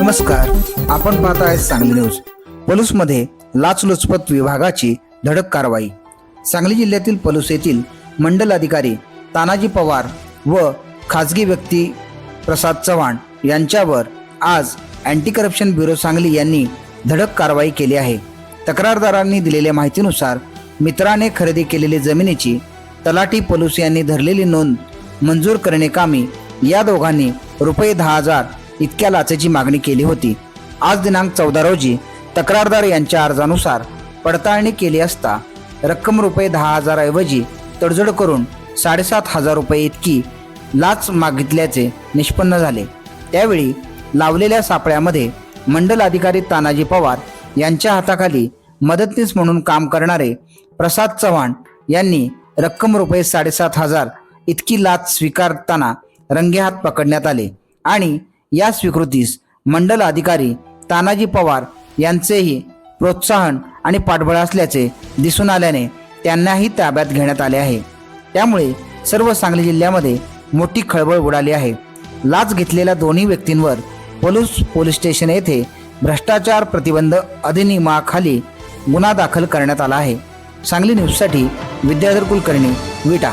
नमस्कार. आपण पाहत आहे सांगली न्यूज. पलूसमध्ये लाचलुचपत विभागाची धडक कारवाई. सांगली जिल्ह्यातील पलूस येथील मंडल अधिकारी तानाजी पवार व खाजगी व्यक्ती प्रसाद चव्हाण यांच्यावर आज अँटी करप्शन ब्युरो सांगली यांनी धडक कारवाई केली आहे. तक्रारदारांनी दिलेल्या माहितीनुसार मित्राने खरेदी केलेली जमिनीची तलाठी पलूस यांनी धरलेली नोंद मंजूर करणे कामी या दोघांनी रुपये दहा हजार इतक्या लाचेची मागणी केली होती. आज दिनांक चौदा रोजी तक्रारदार यांच्या अर्जानुसार पडताळणी केली असता रक्कम रुपये दहा हजारऐवजी तडजोड करून साडेसात हजार रुपये इतकी लाच मागितल्याचे निष्पन्न झाले. त्यावेळी लावलेल्या सापळ्यामध्ये मंडल अधिकारी तानाजी पवार यांच्या हाताखाली मदतनीस म्हणून काम करणारे प्रसाद चव्हाण यांनी रक्कम रुपये साडेसात हजार इतकी लाच स्वीकारताना रंगेहात पकडण्यात आले आणि या स्वीकृतीस मंडल अधिकारी तानाजी पवार यांचेही प्रोत्साहन आणि पाठबळ असल्याचे दिसून आल्याने त्यांनाही ताब्यात घेण्यात आले आहे. त्यामुळे सर्व सांगली जिल्ह्यामध्ये मोठी खळबळ उडाली आहे. लाच घेतलेल्या दोन्ही व्यक्तींवर पलूस पोलीस स्टेशन येथे भ्रष्टाचार प्रतिबंध अधिनियमाखाली गुन्हा दाखल करण्यात आला आहे. सांगली न्यूजसाठी विद्याधर कुलकर्णी विटा